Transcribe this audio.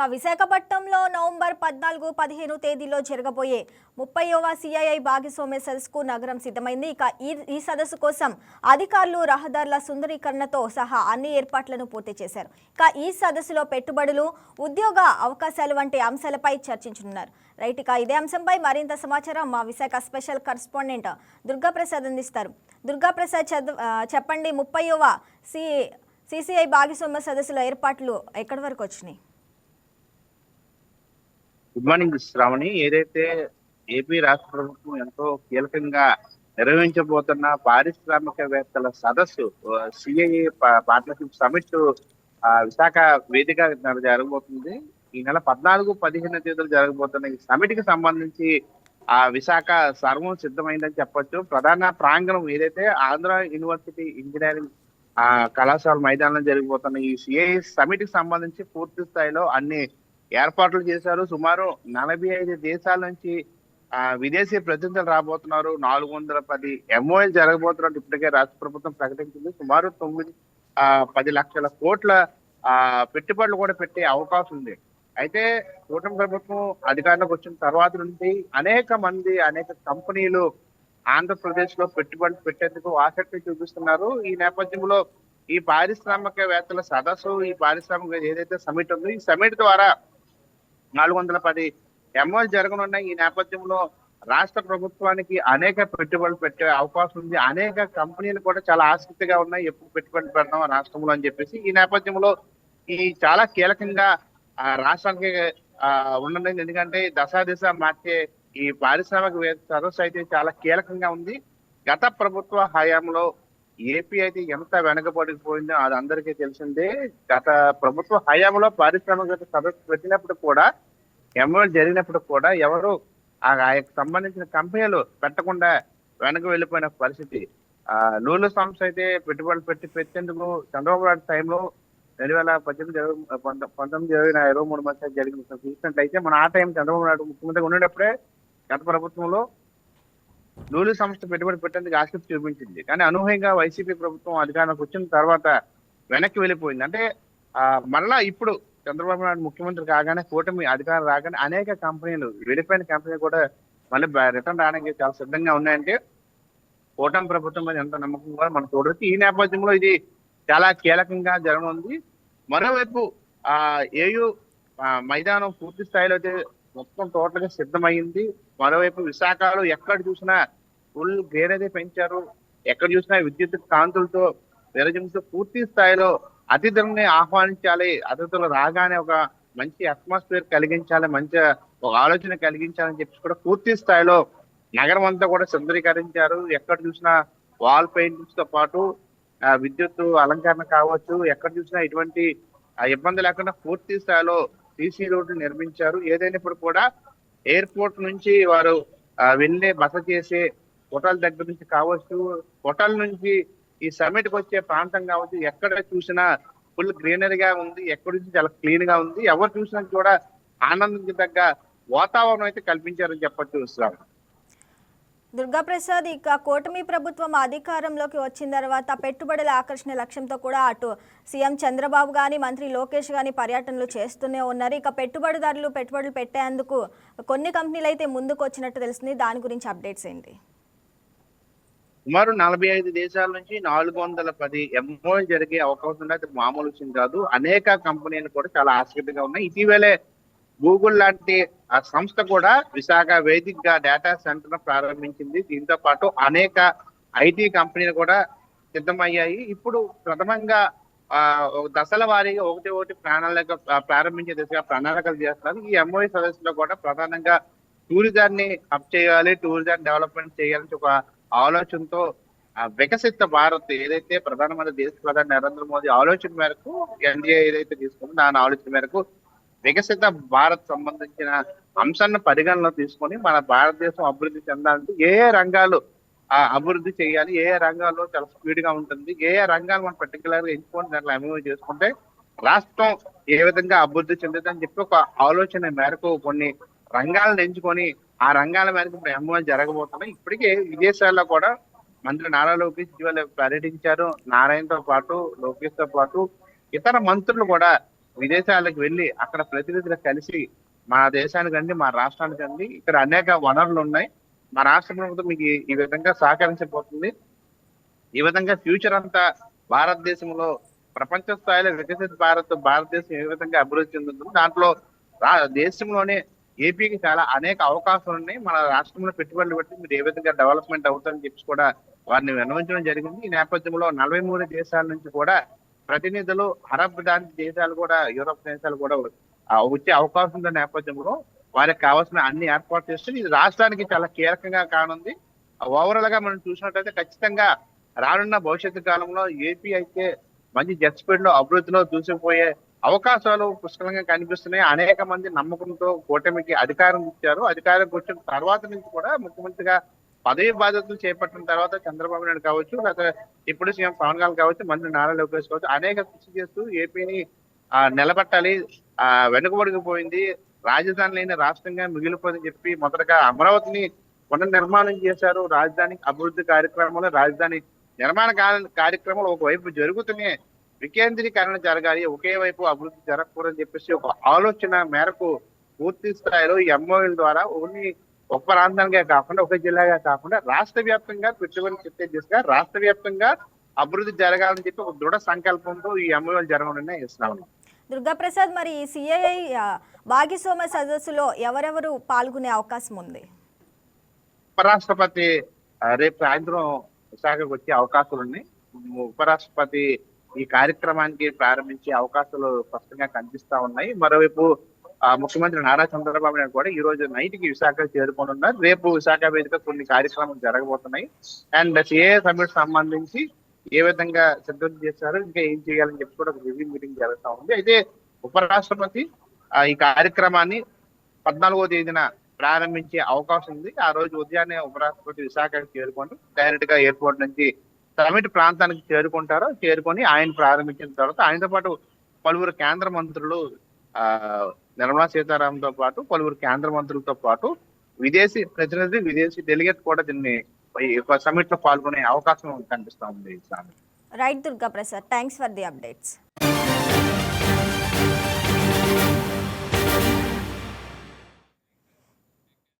ఇక విశాఖపట్నంలో నవంబర్ పద్నాలుగు పదిహేను తేదీలో జరగబోయే ముప్పైవ సిఐఐ భాగస్వామ్య సదస్సుకు నగరం సిద్ధమైంది. ఇక ఈ ఈ సదస్సు కోసం అధికారులు రహదారుల సుందరీకరణతో సహా అన్ని ఏర్పాట్లను పూర్తి చేశారు. ఇక ఈ సదస్సులో పెట్టుబడులు ఉద్యోగ అవకాశాలు వంటి అంశాలపై చర్చించనున్నారు. రైట్ ఇక ఇదే అంశంపై మరింత సమాచారం మా విశాఖ స్పెషల్ కరస్పాండెంట్ దుర్గాప్రసాద్ అందిస్తారు. దుర్గాప్రసాద్ చదవ చెప్పండి ముప్పైవ సి సిసిఐ భాగస్వామ్య సదస్సులో ఏర్పాట్లు ఎక్కడి వరకు వచ్చినాయి? Good morning Shravani. ఏదైతే ఏపీ రాష్ట్ర ప్రభుత్వం ఎంతో కీలకంగా నిర్వహించబోతున్న పారిశ్రామికవేత్తల సదస్సు సిఐఏ పార్ట్నర్షిప్ సమిట్ ఆ, విశాఖ వేదిక జరగబోతుంది. ఈ నెల పద్నాలుగు పదిహేను తేదీలు జరగబోతున్న ఈ సమిట్కి సంబంధించి ఆ విశాఖ సర్వం సిద్ధమైందని చెప్పొచ్చు. ప్రధాన ప్రాంగణం ఏదైతే ఆంధ్ర యూనివర్సిటీ ఇంజనీరింగ్ ఆ కళాశాల మైదానంలో జరిగిపోతున్న ఈ సిఐ సమిట్కి సంబంధించి పూర్తి స్థాయిలో అన్ని ఏర్పాట్లు చేశారు. సుమారు నలభై ఐదు దేశాల నుంచి ఆ విదేశీ ప్రతినిధులు రాబోతున్నారు. నాలుగు వందల పది ఎంఓఎల్ జరగబోతున్నట్టు ఇప్పటికే రాష్ట్ర ప్రభుత్వం ప్రకటించింది. సుమారు తొమ్మిది ఆ పది లక్షల కోట్ల ఆ పెట్టుబడులు కూడా పెట్టే అవకాశం ఉంది. అయితే కూటమి ప్రభుత్వం అధికారంలోకి వచ్చిన తర్వాత నుండి అనేక మంది అనేక కంపెనీలు ఆంధ్రప్రదేశ్లో పెట్టుబడులు పెట్టేందుకు ఆసక్తి చూపిస్తున్నారు. ఈ నేపథ్యంలో ఈ పారిశ్రామికవేత్తల సదస్సు ఈ పారిశ్రామిక ఏదైతే సమిట్ ఉందో ఈ సమిట్ ద్వారా నాలుగు వందల పది ఎంఓలు జరగనున్న ఈ నేపథ్యంలో రాష్ట్ర ప్రభుత్వానికి అనేక పెట్టుబడులు పెట్టే అవకాశం ఉంది. అనేక కంపెనీలు కూడా చాలా ఆసక్తిగా ఉన్నాయి. ఎప్పుడు పెట్టుబడులు పెడతాం రాష్ట్రంలో అని చెప్పేసి ఈ నేపథ్యంలో ఈ చాలా కీలకంగా ఆ, రాష్ట్రానికి ఆ, ఎందుకంటే దశా దిశ మార్చే ఈ పారిశ్రామిక సదస్సు అయితే చాలా కీలకంగా ఉంది. గత ప్రభుత్వ హయాంలో ఏపీ అయితే ఎంత వెనకబడిపోయిందో అది అందరికీ తెలిసిందే. గత ప్రభుత్వ హయాంలో పారిశ్రామిక సదస్సు పెట్టినప్పుడు కూడా ఎంఓఎల్ జరిగినప్పుడు కూడా ఎవరు ఆ ఆయనకు సంబంధించిన కంపెనీలు పెట్టకుండా వెనక వెళ్ళిపోయిన పరిస్థితి. ఆ నూలు సంస్థ అయితే పెట్టుబడులు పెట్టి పెట్టేందుకు చంద్రబాబు నాయుడు టైంలో రెండు వేల పద్దెనిమిది ఇరవై పంతొమ్మిది ఇరవై ఇరవై మూడు మధ్య జరిగిన చూసినట్లయితే మన ఆ టైం చంద్రబాబు నాయుడు ముఖ్యమంత్రిగా ఉండేటప్పుడే గత ప్రభుత్వంలో నూలు సంస్థ పెట్టుబడి పెట్టేందుకు ఆసక్తి చూపించింది. కానీ అనూహ్యంగా వైసీపీ ప్రభుత్వం అధికారంలోకి వచ్చిన తర్వాత వెనక్కి వెళ్ళిపోయింది. అంటే ఆ మళ్ళా ఇప్పుడు చంద్రబాబు నాయుడు ముఖ్యమంత్రి కాగానే కూటమి అధికారం రాగానే అనేక కంపెనీలు విడిపోయిన కంపెనీలు కూడా మళ్ళీ రిటర్న్ రావడానికి చాలా సిద్ధంగా ఉన్నాయంటే కూటమి ప్రభుత్వం మీద ఎంత నమ్మకం కూడా మనం చూడవచ్చు ఈ నేపథ్యంలో ఇది చాలా కీలకంగా జరగనుంది. మరోవైపు ఆ ఏయు మైదానం పూర్తి స్థాయిలో అయితే మొత్తం టోటల్గా సిద్ధమైంది. మరోవైపు విశాఖలో ఎక్కడ చూసినా ఫుల్ గ్రేనరీ పెంచారు. ఎక్కడ చూసినా విద్యుత్ కాంతులతో విరజిమ్తో పూర్తి స్థాయిలో అతిథుల్ని ఆహ్వానించాలి అతిథులు రాగానే ఒక మంచి అట్మాస్ఫియర్ కలిగించాలి మంచి ఒక ఆలోచన కలిగించాలని చెప్పి కూడా పూర్తి స్థాయిలో నగరం అంతా కూడా సుందరీకరించారు. ఎక్కడ చూసినా వాల్ పెయింటింగ్స్తో పాటు విద్యుత్ అలంకరణ కావచ్చు ఎక్కడ చూసినా ఇటువంటి ఇబ్బంది లేకుండా పూర్తి స్థాయిలో సీసీ రోడ్లు నిర్మించారు. ఏదైనప్పుడు కూడా ఎయిర్పోర్ట్ నుంచి వారు వెళ్ళే బస చేసే హోటల్ దగ్గర నుంచి కావచ్చు హోటల్ నుంచి ఈ సమ్మిట్కి వచ్చే ప్రాంతం కావచ్చు ఎక్కడ చూసినా ఫుల్ గ్రీనరీ గా ఉంది ఎక్కడ నుంచి చాలా క్లీన్గా ఉంది. ఎవరు చూసినా కూడా ఆనందించదగ్గ వాతావరణం అయితే కల్పించారని చెప్పొచ్చు దుర్గా దుర్గాప్రసాద్ ఇక కూటమి ప్రభుత్వం అధికారంలోకి వచ్చిన తర్వాత పెట్టుబడుల ఆకర్షణ లక్ష్యంతో కూడా అటు సీఎం చంద్రబాబు గాని మంత్రి లోకేష్ కానీ పర్యటనలు చేస్తూనే ఉన్నారు. ఇక పెట్టుబడిదారులు పెట్టుబడులు పెట్టేందుకు కొన్ని కంపెనీలు అయితే ముందుకు వచ్చినట్టు తెలుస్తుంది దాని గురించి అప్డేట్స్ ఏంటి? సుమారు నలభై ఐదు దేశాల నుంచి నాలుగు వందల పది ఎంఓఎల్ జరిగే అవకాశం ఉంది అది మామూలు విషయం కాదు. అనేక కంపెనీలు కూడా చాలా ఆసక్తిగా ఉన్నాయి. ఇటీవలే గూగుల్ లాంటి ఆ సంస్థ కూడా విశాఖ వేదికగా డేటా సెంటర్ ప్రారంభించింది. దీంతో పాటు అనేక ఐటీ కంపెనీలు కూడా సిద్ధమయ్యాయి. ఇప్పుడు ప్రథమంగా ఆ దశల వారీగా ఒకటి ఒకటి ప్రణాళిక ప్రారంభించే దిశగా ప్రణాళికలు చేస్తున్నారు. ఈ ఎంఓఐ సదస్సులో కూడా ప్రధానంగా టూరిజాన్ని అప్ చేయాలి టూరిజం డెవలప్మెంట్ చేయాలని ఒక ఆలోచనతో వికసిత భారత్ ఏదైతే ప్రధానమంత్రి దేశ ప్రధాని నరేంద్ర మోదీ ఆలోచన మేరకు ఎన్డీఏ ఏదైతే తీసుకుందో దాని ఆలోచన మేరకు వికసిత భారత్ సంబంధించిన అంశాన్ని పరిగణలో తీసుకొని మన భారతదేశం అభివృద్ధి చెందాలంటే ఏ ఏ రంగాలు ఆ అభివృద్ధి చేయాలి ఏ ఏ రంగాల్లో చాలా స్పీడ్గా ఉంటుంది ఏ ఏ రంగాలు మనం పర్టికులర్గా ఎంచుకొని దాంట్లో అభివృద్ధి చేసుకుంటే రాష్ట్రం ఏ విధంగా అభివృద్ధి చెందుతుందని చెప్పి ఒక ఆలోచన మేరకు కొన్ని రంగాలను ఎంచుకొని ఆ రంగాల మేరకు ఇప్పుడు ఎంఓఎల్ జరగబోతున్నాయి. ఇప్పటికే విదేశాల్లో కూడా మంత్రి నారా లోకేష్ ఇటీవల పర్యటించారు. నారాయణతో పాటు లోకేష్తో పాటు ఇతర మంత్రులు కూడా విదేశాలకు వెళ్ళి అక్కడ ప్రతినిధులు కలిసి మా దేశానికి అండి మా రాష్ట్రానికి అండి ఇక్కడ అనేక వనరులు ఉన్నాయి. మా రాష్ట్ర ప్రభుత్వం మీకు ఈ- విధంగా సహకరించబోతుంది. ఈ విధంగా ఫ్యూచర్ అంతా భారతదేశంలో ప్రపంచ స్థాయిలో వికసిత భారత్ భారతదేశం ఏ విధంగా అభివృద్ధి చెందుతుందో దాంట్లో రా- దేశంలోనే ఏపీకి చాలా అనేక అవకాశాలు ఉన్నాయి. మన రాష్ట్రంలో పెట్టుబడులు పెట్టి మీరు ఏ విధంగా డెవలప్మెంట్ అవుతారని చెప్పి కూడా వారిని విన్నవించడం జరిగింది. ఈ నేపథ్యంలో నలభై మూడు దేశాల నుంచి కూడా ప్రతినిధులు అరబ్ దాని దేశాలు కూడా యూరోప్ దేశాలు కూడా ఆ, వచ్చే అవకాశం ఉన్న నేపథ్యంలో వారికి కావాల్సిన అన్ని ఏర్పాటు చేస్తుంది ఇది రాష్ట్రానికి చాలా కీలకంగా కానుంది. ఓవరాల్గా మనం చూసినట్టయితే ఖచ్చితంగా రానున్న భవిష్యత్తు కాలంలో ఏపీ అయితే మంచి జెట్ స్పీడ్లో అభివృద్ధిలో దూసుకుపోయే అవకాశాలు పుష్కలంగా కనిపిస్తున్నాయి. అనేక మంది నమ్మకంతో కూటమికి అధికారం ఇచ్చారు. అధికారం వచ్చిన తర్వాత నుంచి కూడా ముఖ్యమంత్రిగా పదవి బాధ్యతలు చేపట్టిన తర్వాత చంద్రబాబు నాయుడు కావచ్చు లేకపోతే ఇప్పుడు సీఎం పవన్ కళ్యాణ్ కావచ్చు మంత్రి నారా లోకేష్ కావచ్చు అనేక కృషి చేస్తూ ఏపీని నిలబెట్టాలి ఆ వెనుకబడిపోయింది. రాజధాని లేని రాష్ట్రంగా మిగిలిపోయిందని చెప్పి మొదటగా అమరావతిని పునర్నిర్మాణం చేశారు. రాజధాని అభివృద్ధి కార్యక్రమంలో రాజధాని నిర్మాణ కార్యక్రమాలు ఒకవైపు జరుగుతున్నాయి. వికేంద్రీకరణ జరగాలి ఒకే వైపు అభివృద్ధి జరగకూడదని చెప్పేసి ఒక ఆలోచన మేరకు పూర్తి స్థాయిలో ఎంఓఎల్ ద్వారా ఓన్లీ ఒక ప్రాంతానికే కాకుండా ఒక జిల్లాగా కాకుండా రాష్ట్ర వ్యాప్తంగా పెట్టుబడి చెప్పే దిశగా రాష్ట్ర వ్యాప్తంగా అభివృద్ధి జరగాలని చెప్పి ఒక దృఢ సంకల్పంతో ఈ ఎంఓఎల్ జరగనున్న ఇస్తున్నాం దుర్గాప్రసాద్ మరి సిఐఐ భాగస్వామ్య సదస్సులో ఎవరెవరు పాల్గొనే అవకాశం ఉంది? ఉపరాష్ట్రపతి రేపు సాయంత్రం విశాఖకు వచ్చే అవకాశాలు ఉన్నాయి ఉపరాష్ట్రపతి ఈ కార్యక్రమానికి ప్రారంభించే అవకాశాలు స్పష్టంగా కనిపిస్తా ఉన్నాయి. మరోవైపు ఆ, ముఖ్యమంత్రి నారా చంద్రబాబు నాయుడు కూడా ఈ రోజు నైట్కి విశాఖ చేరుకోనున్నారు. రేపు విశాఖ వేదిక కొన్ని కార్యక్రమాలు జరగబోతున్నాయి. అండ్ సిఏ సమ్మిట్ సంబంధించి ఏ విధంగా సిద్ధం చేశారు ఇంకా ఏం చేయాలని చెప్పి కూడా ఒక రివ్యూ మీటింగ్ జరుగుతా ఉంది. అయితే ఉపరాష్ట్రపతి ఆ, ఈ కార్యక్రమాన్ని పద్నాలుగో తేదీన ప్రారంభించే అవకాశం ఉంది. ఆ రోజు ఉదయాన్నే ఉపరాష్ట్రపతి విశాఖకి చేరుకొని డైరెక్ట్గా ఎయిర్పోర్ట్ నుంచి సమిట్ ప్రాంతానికి చేరుకుంటారు చేరుకొని ఆయన ప్రారంభించిన తర్వాత ఆయనతో పాటు పలువురు కేంద్ర మంత్రులు ఆ నిర్మలా సీతారామన్తో పాటు పలువురు కేంద్ర మంత్రులతో పాటు విదేశీ ప్రతినిధి విదేశీ డెలిగేట్ కూడా దీన్ని సమిట్లో పాల్గొనే అవకాశం కనిపిస్తా ఉంది right Durgaprasad thanks for the updates